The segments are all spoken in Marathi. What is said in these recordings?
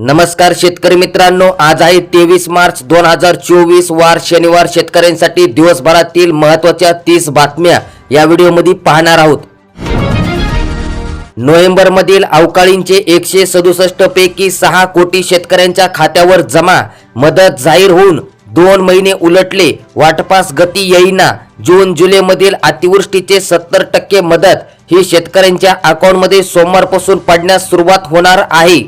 नमस्कार शेतकरी मित्रांनो आज आहे तेवीस मार्च दोन हजार चोवीस वार शनिवार. शेतकऱ्यांसाठी दिवसभरातील महत्त्वाच्या तीस बातम्या या व्हिडिओमध्ये पाहणार आहोत. नोव्हेंबर मधील अवकाळींचे एकशे सदुसष्ट पैकी सहा कोटी शेतकऱ्यांच्या खात्यावर जमा मदत जाहीर होऊन दोन महिने उलटले वाटपास गती येईना. जून जुलै मधील अतिवृष्टीचे सत्तर टक्के मदत ही शेतकऱ्यांच्या अकाउंटमध्ये सोमवारपासून पडण्यास सुरुवात होणार आहे.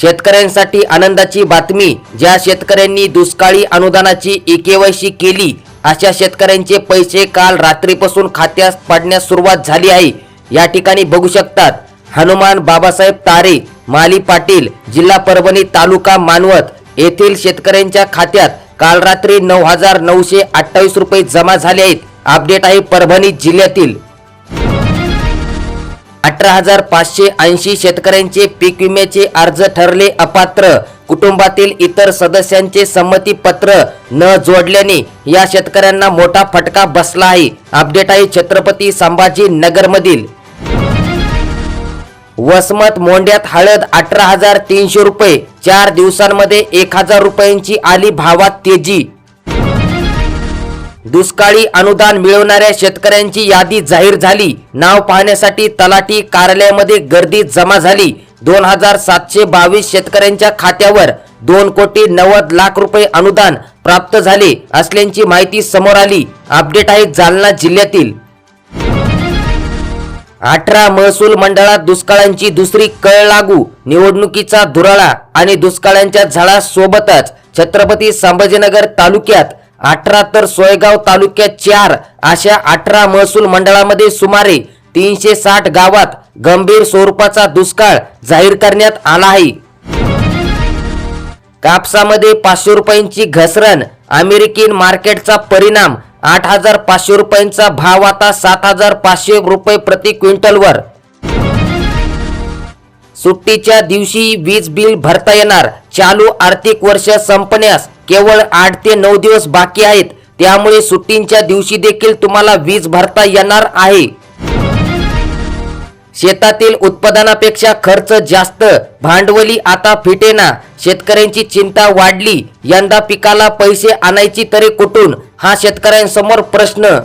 शेतकऱ्यांसाठी आनंदाची बातमी ज्या शेतकऱ्यांनी दुष्काळी अनुदानाची ई केली अशा शेतकऱ्यांचे पैसे काल रात्रीपासून खात्यास पडण्यास सुरुवात झाली आहे. या ठिकाणी बघू शकतात हनुमान बाबासाहेब तारे माली पाटील जिल्हा परभणी तालुका मानवत येथील शेतकऱ्यांच्या खात्यात काल रात्री नऊ हजार नऊशे अठ्ठावीस रुपये जमा झाले आहेत. अपडेट आहे परभणी जिल्ह्यातील. अठरा हजार पाचशे ऐंशी शेतकऱ्यांचे पीक विम्याचे अर्ज ठरले अपात्र. कुटुंबातील इतर सदस्यांचे संमती पत्र न जोडल्याने या शेतकऱ्यांना मोठा फटका बसला आहे. अपडेट आहे छत्रपती संभाजी नगर मधील वसमत मोंड्यात हळद अठरा हजार तीनशे रुपये चार दिवसांमध्ये एक हजार रुपयांची आली भावात तेजी. दुष्काळी अनुदान मिळवणाऱ्या शेतकऱ्यांची यादी जाहीर झाली. नाव पाहण्यासाठी तलाठी कार्यालयामध्ये गर्दी जमा झाली. दोन हजार सातशे बावीस शेतकऱ्यांच्या खात्यावर दोन कोटी नव्वद लाख रुपये अनुदान प्राप्त झाले असल्याची माहिती समोर आली. अपडेट आहे जालना जिल्ह्यातील. अठरा महसूल मंडळात दुष्काळांची दुसरी कळ लागू. निवडणुकीचा धुराळा आणि दुष्काळांच्या झाडा सोबतच छत्रपती संभाजीनगर तालुक्यात अठरा तर सोयगाव तालुक्यात चार अशा अठरा महसूल मंडळामध्ये सुमारे तीनशे साठ गावात गंभीर स्वरूपाचा दुष्काळ जाहीर करण्यात आला आहे. कापसामध्ये पाचशे रुपयांची घसरण अमेरिकन मार्केटचा परिणाम आठ हजार पाचशे रुपयांचा भाव आता सात हजार पाचशे रुपये प्रति क्विंटलवर. सुट्टीच्या दिवशी वीज बिल भरता येणार चालू आर्थिक वर्ष संपण्यास केवळ आठ ते नऊ दिवस बाकी आहेत. त्यामुळे सुट्टींच्या दिवशी देखील तुम्हाला वीज भरता येणार आहे. शेतातील उत्पादनापेक्षा खर्च जास्त. भांडवली आता फिटेना शेतकऱ्यांची चिंता वाढली. यंदा पिकाला पैसे आणायची तरी कुठून? हा शेतकऱ्यांसमोर प्रश्न.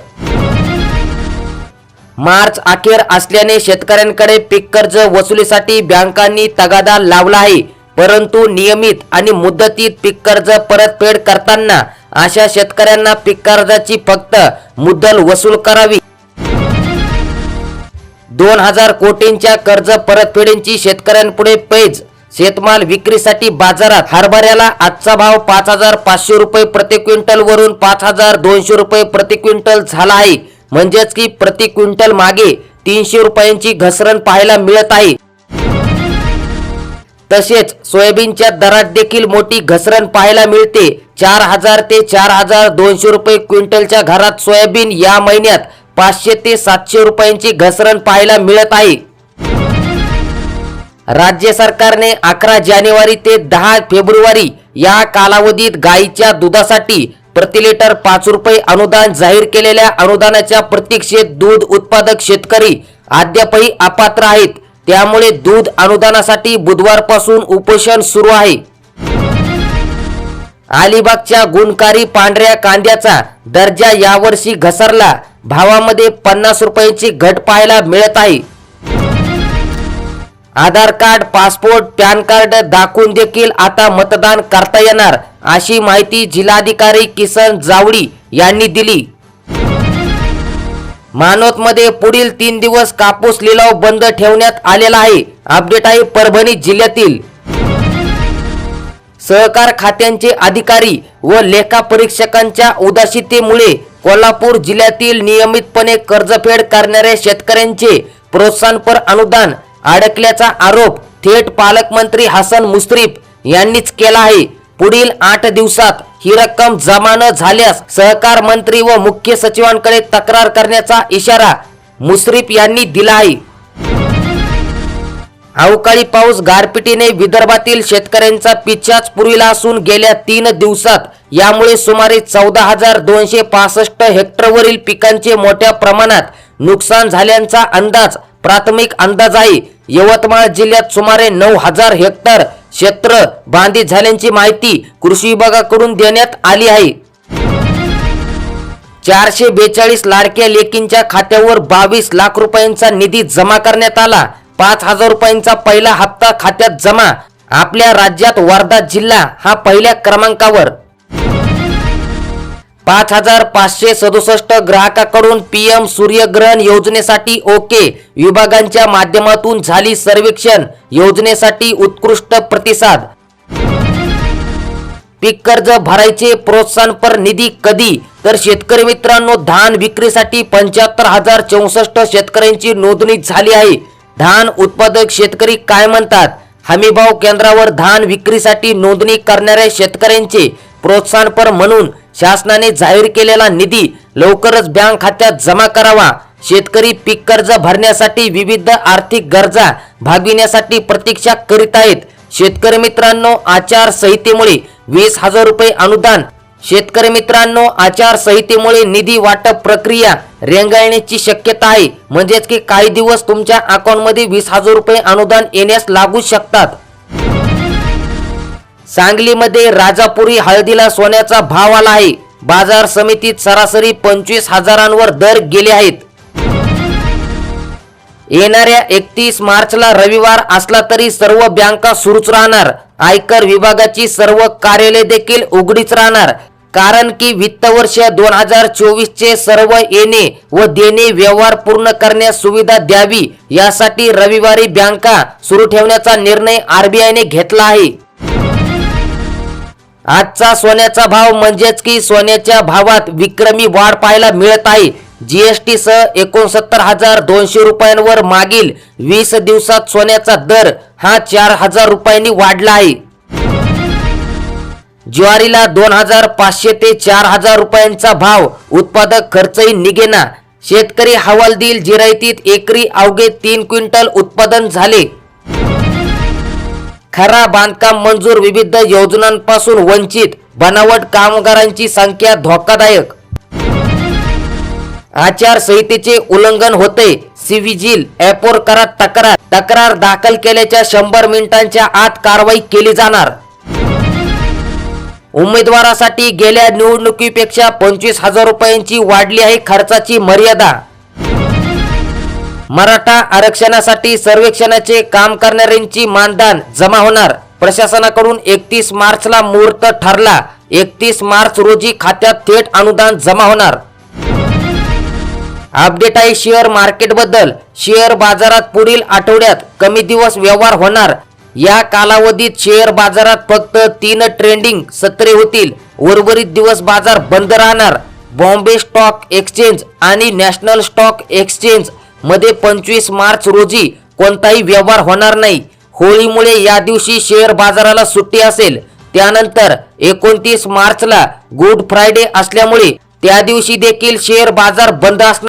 मार्च अखेर असल्याने शेतकऱ्यांकडे पीक कर्ज वसुलीसाठी बँकांनी तगादा लावला आहे. परंतु नियमित आणि मुदतीत पीक कर्ज परतफेड करताना अशा शेतकऱ्यांना पीक कर्जाची फक्त मुद्दल वसूल करावी. दोन हजार कोटींच्या कर्ज परतफेडींची शेतकऱ्यांपुढे पैज. शेतमाल विक्रीसाठी बाजारात हरभऱ्याला आजचा भाव पाच हजार पाचशे रुपये प्रति क्विंटल वरून पाच हजार दोनशे रुपये प्रति क्विंटल झाला आहे. म्हणजेच की प्रति क्विंटल मागे तीनशे रुपयांची घसरण पाहायला मिळत आहे. तसेच सोयाबीनच्या दरात देखील मोठी घसरण पाहायला मिळते. चार हजार ते चार हजार दोनशे रुपये क्विंटलच्या घरात सोयाबीन या महिन्यात पाचशे ते सातशे रुपयांची घसरण पाहायला मिळत आहे. राज्य सरकारने अकरा जानेवारी ते दहा फेब्रुवारी या कालावधीत गायीच्या दुधासाठी प्रति लिटर पाच रुपये अनुदान जाहीर केलेल्या अनुदानाच्या प्रतीक्षेत दूध उत्पादक शेतकरी अद्यापही अपात्र आहेत. त्यामुळे दूध अनुदानासाठी बुधवारपासून उपोषण सुरू आहे. अलिबागच्या गुणकारी पांढऱ्या कांद्याचा दर्जा यावर्षी घसरला. भावामध्ये पन्नास रुपयांची घट पाहायला मिळत आहे. Aadhaar card passport PAN card दाखवून देखील आता मतदान करता येणार अशी माहिती जिल्हाधिकारी किसन जावडी यांनी दिली. मानवतमध्ये पुढील तीन दिवस कापूस लिलाव बंद ठेवण्यात आलेला आहे. अपडेट आहे परभणी जिल्ह्यातील. सहकार खात्यांचे अधिकारी व लेखा परीक्षकांच्या उदासीतेमुळे कोल्हापूर जिल्ह्यातील नियमितपणे कर्जफेड करणाऱ्या शेतकऱ्यांचे प्रोत्साहनपर अनुदान अडकल्याचा आरोप थेट पालकमंत्री हसन मुश्रीफ यांनीच केला आहे. पुढील आठ दिवसात ही रक्कम जमा न झाल्यास सहकार मंत्री व मुख्य सचिवांकडे तक्रार करण्याचा इशारा मुश्रीफ यांनी दिला आहे अवकाळी पाऊस गारपिटीने विदर्भातील शेतकऱ्यांचा पिछाच पुरविला असून गेल्या तीन दिवसात यामुळे सुमारे चौदा हजार दोनशे पासष्ट हेक्टरवरील पिकांचे मोठ्या प्रमाणात नुकसान झाल्याचा अंदाज प्राथमिक अंदाज आहे यवतमाळ जिल्ह्यात सुमारे नऊ हजार हेक्टर क्षेत्र बांधित झाल्याची माहिती कृषी विभागाकडून देण्यात आली आहे. चारशे बेचाळीस लाडक्या लेकींच्या खात्यावर बावीस लाख रुपयांचा निधी जमा करण्यात आला. पाच हजार रुपयांचा पहिला हप्ता खात्यात जमा. आपल्या राज्यात वर्धा जिल्हा हा पहिल्या क्रमांकावर. पाच हजार पाचशे सदुसष्ट ग्राहकाकडून पीएम सूर्यग्रहण योजनेसाठी ओके. विभागांच्या माध्यमातून झाली सर्वेक्षण. योजनेसाठी उत्कृष्ट प्रतिसाद. पीक कर्ज भरायचे प्रोत्साहनपर निधी कधी? तर शेतकरी मित्रांनो धान विक्रीसाठी पंच्याहत्तर हजार चौसष्ट शेतकऱ्यांची नोंदणी झाली आहे. धान उत्पादक शेतकरी काय म्हणतात? हमीभाव केंद्रावर धान विक्रीसाठी नोंदणी करणाऱ्या शेतकऱ्यांचे प्रोत्साहनपर म्हणून शासनाने जाहीर केलेला निधी लवकरच बँक खात्यात जमा करावा. शेतकरी पीक कर्ज भरण्यासाठी विविध आर्थिक गरजा भागविण्यासाठी प्रतीक्षा करीत आहेत. शेतकरी मित्रांनो आचारसंहितेमुळे वीस हजार रुपये अनुदान. शेतकरी मित्रांनो आचारसंहितेमुळे निधी वाटप प्रक्रिया रेंगाळण्याची शक्यता आहे. म्हणजेच की काही दिवस तुमच्या अकाउंटमध्ये वीस हजार रुपये अनुदान येण्यास लागू शकतात. सांगलीमध्ये राजापुरी हळदीला सोन्याचा भाव आला आहे. बाजार समितीत सरासरी पंचवीस हजारांवर दर गेले आहेत. येणाऱ्या एकतीस मार्चला रविवार असला तरी सर्व बँका सुरूच राहणार. आयकर विभागाची सर्व कार्यालय देखील उघडीच राहणार. कारण की वित्त वर्ष दोन हजार चोवीस चे सर्व येणे व देणे व्यवहार पूर्ण करण्यास सुविधा द्यावी यासाठी रविवारी बँका सुरू ठेवण्याचा निर्णय आरबीआयने घेतला आहे. आजचा सोन्याचा भाव म्हणजेच की सोन्याच्या भावात विक्रमी वाढ पाहायला मिळत आहे. जीएसटी सह एकोणसत्तर हजार दोनशे रुपयांवर मागील वीस दिवसात सोन्याचा दर हा चार हजार रुपयांनी वाढला आहे. ज्वारीला दोन हजार पाचशे ते चार हजार रुपयांचा भाव उत्पादक खर्चही निघेना. शेतकरी हवालदिल जिरायतीत एकरी अवघे तीन क्विंटल उत्पादन झाले. खरा बांधकाम मंजूर विविध योजनांपासून वंचित बनावट कामगारांची संख्या धोकादायक. आचारसंहितेचे उल्लंघन होते. सिव्हिजिल ॲपवर करा तक्रार तक्रार दाखल केल्याच्या शंभर मिनिटांच्या आत कारवाई केली जाणार. उमेदवारासाठी गेल्या निवडणुकीपेक्षा पंचवीस हजार रुपयांची वाढली आहे खर्चाची मर्यादा. मराठा आरक्षणासाठी सर्वेक्षणाचे काम करणाऱ्यांची मानधन जमा होणार. प्रशासनाकडून एकतीस मार्चला मुहूर्त ठरला. एकतीस मार्च रोजी खात्यात थेट अनुदान जमा होणार. अपडेट आहे शेअर मार्केटबद्दल शेअर बाजारात पुढील आठवड्यात कमी दिवस व्यवहार होणार. या कालावधीत शेअर बाजारात फक्त तीन ट्रेंडिंग सत्रे होतील. उर्वरित दिवस बाजार बंद राहणार. बॉम्बे स्टॉक एक्सचेंज आणि नॅशनल स्टॉक एक्सचेंज मध्ये पंचवीस मार्च रोजी कोणताही व्यवहार होणार नाही. होळीमुळे या दिवशी शेअर बाजाराला सुट्टी असेल. त्यानंतर एकोणतीस मार्चला गुड फ्रायडे असल्यामुळे त्या दिवशी देखील शेअर बाजार बंद असणार